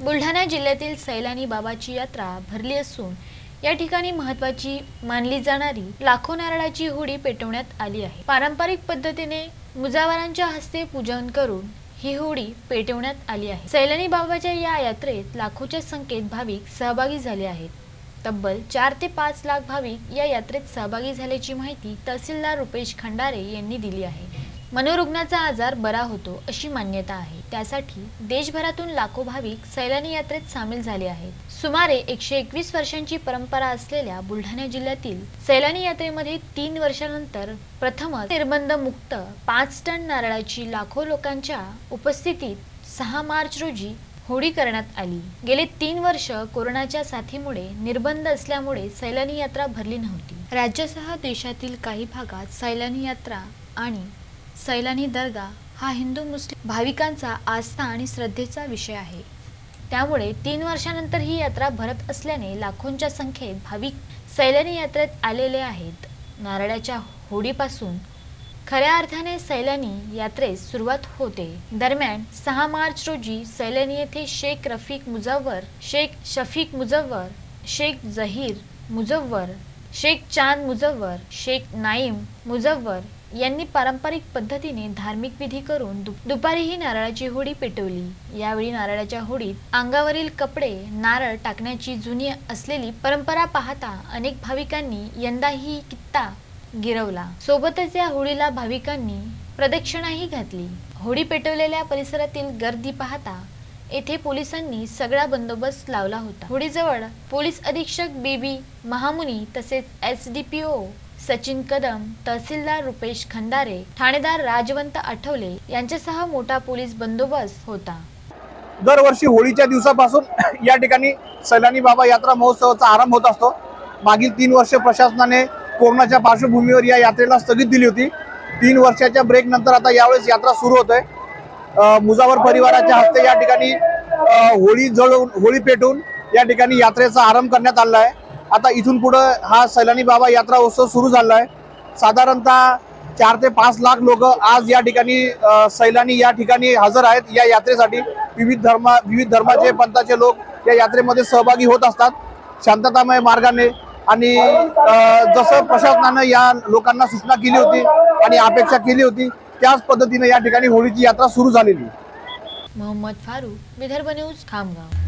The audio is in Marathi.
बुलढाणा जिल्ह्यातील सैलानी बाबाची यात्रा भरली असून या ठिकाणी महत्वाची मानली जाणारी लाखो नारळाची होडी पेटवण्यात आली आहे. पारंपरिक पद्धतीने मुजावरांच्या हस्ते पूजन करून ही होडी पेटवण्यात आली आहे. सैलानी बाबाच्या या यात्रेत लाखोच्या संख्येत भाविक सहभागी झाले आहेत. तब्बल चार ते पाच लाख भाविक या यात्रेत सहभागी झाल्याची माहिती तहसीलदार रुपेश खंडारे यांनी दिली आहे. मनोरुग्णाचा आजार बरा होतो अशी मान्यता आहे. त्यासाठी देशभरातून लाखो भाविक सैलानी यात्रेत सामील झाले आहेत. सुमारे एकशे एकवीस वर्षांची परंपरा असलेल्या बुलढाणा जिल्ह्यातील सैलानी यात्रेमध्ये तीन वर्षानंतर प्रथमच निर्बंध मुक्त पाच टन नारळाची लाखो लोकांच्या उपस्थितीत सहा मार्च रोजी होडी करण्यात आली. गेले तीन वर्ष कोरोनाच्या साथीमुळे निर्बंध असल्यामुळे सैलानी यात्रा भरली नव्हती. राज्यासह देशातील काही भागात सैलानी यात्रा आणि सैलानी दर्गा हा हिंदू मुस्लिम भाविकांचा आस्था आणि श्रद्धेचा विषय आहे. त्यामुळे तीन वर्षानंतर ही यात्रा भरत असल्याने लाखोंच्या संख्येत भाविक सैलानी यात्रेत आलेले आहेत. नारळाच्या होडीपासून खऱ्या अर्थाने सैलानी यात्रेस सुरुवात होते. दरम्यान सहा मार्च रोजी सैलानी येथे शेख रफिक मुजव्वर शेख शफीक मुजव्वर शेख जहीर मुजव्वर शेख चांद मुजव्वर शेख नाईम मुजव्वर यांनी पारंपरिक पद्धतीने धार्मिक विधी करून दु- दुपारी ही नारळाची होडी पेटवली. यावेळी नारळाच्या होडीत अंगावरील कपडे नारळ टाकण्याची जुनी असलेली परंपरा पाहता अनेक भाविकांनी यंदा ही कित्ता गिरवला. सोबतच या होळीला भाविकांनी प्रदक्षिणाही घातली. होडी पेटवलेल्या परिसरातील गर्दी पाहता येथे पोलिसांनी सगळा बंदोबस्त लावला होता. होडीजवळ पोलीस अधीक्षक बेबी महामुनी तसेच S. D. P. O. Sachin Kadam तहसीलदार रुपेश खंडारे ठाणेदार राजवंत आठवले यांच्यासह मोठा पोलीस बंदोबस्त होता. दरवर्षी होळीच्या दिवसापासून या ठिकाणी सैलानी बाबा यात्रा महोत्सवाचा आरंभ होत असतो. मागील तीन वर्ष प्रशासनाने कोरोनाच्या पार्श्वभूमीवर या यात्रेला स्थगित दिली होती. तीन वर्षाच्या ब्रेक नंतर आता यावेळेस यात्रा सुरू होत आहे मुजावर परिवाराच्या हस्ते या ठिकाणी होळी जळवून होळी पेटवून या ठिकाणी यात्रेचा आरंभ करण्यात आला आहे. आता इथून पुढं हा सैलानी बाबा यात्रा उत्सव सुरू झाला आहे साधारणतः चार ते पाच लाख लोक आज या ठिकाणी सैलानी या ठिकाणी हजर आहेत. या यात्रेसाठी विविध धर्म विविध धर्माचे पंथाचे लोक या यात्रेमध्ये सहभागी होत असतात. शांततामय मार्गाने आणि जसं प्रशासनानं या लोकांना सूचना केली होती आणि अपेक्षा केली होती त्याच पद्धतीने या ठिकाणी होळीची यात्रा सुरू झालेली मोहम्मद फारूक विदर्भ न्यूज खामगाव.